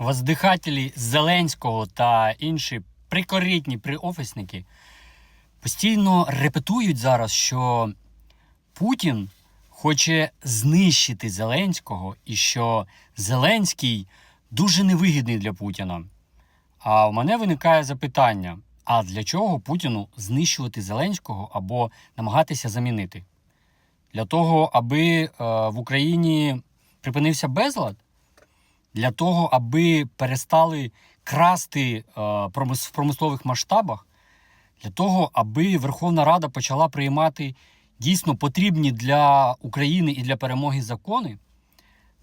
воздихателі Зеленського та інші прикоритні приофісники постійно репетують зараз, що Путін хоче знищити Зеленського і що Зеленський дуже невигідний для Путіна. А у мене виникає запитання: а для чого Путіну знищувати Зеленського або намагатися замінити? Для того, аби е, в Україні припинився безлад? Для того, аби перестали красти е, в промислових масштабах? Для того, аби Верховна Рада почала приймати дійсно потрібні для України і для перемоги закони?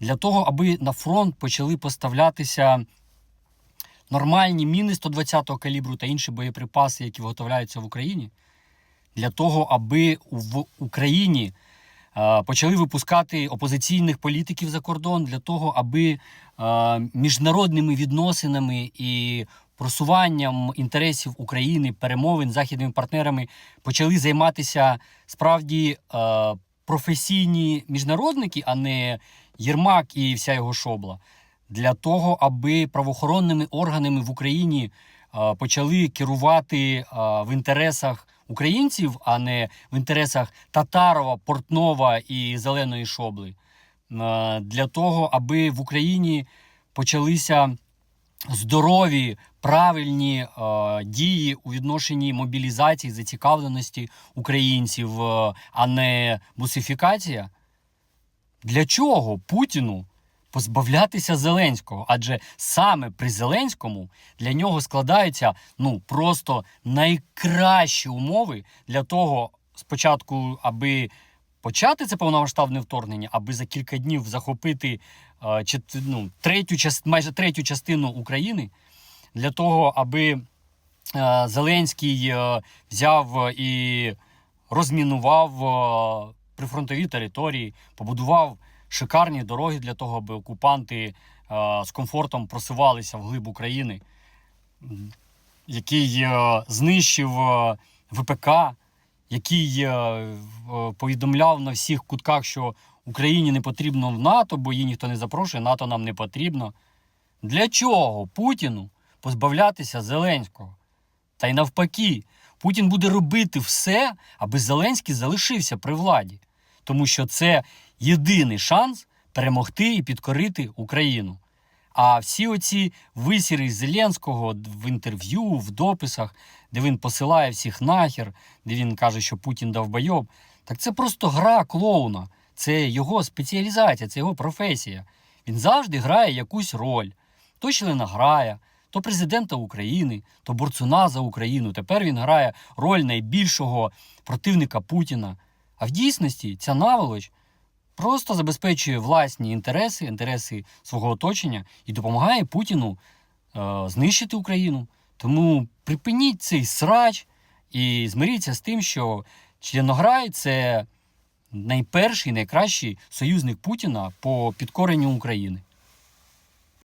Для того, аби на фронт почали поставлятися нормальні міни 120-го калібру та інші боєприпаси, які виготовляються в Україні, для того, аби в Україні почали випускати опозиційних політиків за кордон, для того, аби е, міжнародними відносинами і просуванням інтересів України, перемовин з західними партнерами почали займатися справді е, професійні міжнародники, а не Єрмак і вся його шобла для того, аби правоохоронними органами в Україні е, почали керувати е, в інтересах українців, а не в інтересах Татарова, Портнова і Зеленої Шобли. Е, Для того, аби в Україні почалися здорові, правильні е, дії у відношенні мобілізації, зацікавленості українців, е, а не бусифікація. Для чого Путіну позбавлятися Зеленського? Адже саме при Зеленському для нього складаються ну просто найкращі умови для того, спочатку, аби почати це повномасштабне вторгнення, аби за кілька днів захопити е, ну, третю част, майже третю частину України, для того, аби е, Зеленський е, взяв і розмінував е, прифронтові території, побудував шикарні дороги для того, аби окупанти е, з комфортом просувалися вглиб України, який е, знищив е, ВПК, який повідомляв на всіх кутках, що Україні не потрібно в НАТО, бо її ніхто не запрошує, НАТО нам не потрібно. Для чого Путіну позбавлятися Зеленського? Та й навпаки, Путін буде робити все, аби Зеленський залишився при владі, тому що це єдиний шанс перемогти і підкорити Україну. А всі оці висіри Зеленського в інтерв'ю, в дописах, де він посилає всіх нахер, де він каже, що Путін дав довбойоб, так це просто гра клоуна. Це його спеціалізація, це його професія. Він завжди грає якусь роль. То члена грає, то президента України, то борцуна за Україну. Тепер він грає роль найбільшого противника Путіна. А в дійсності ця наволоч просто забезпечує власні інтереси, інтереси свого оточення і допомагає Путіну е, знищити Україну. Тому припиніть цей срач і змиріться з тим, що членограй це найперший, найкращий союзник Путіна по підкоренню України.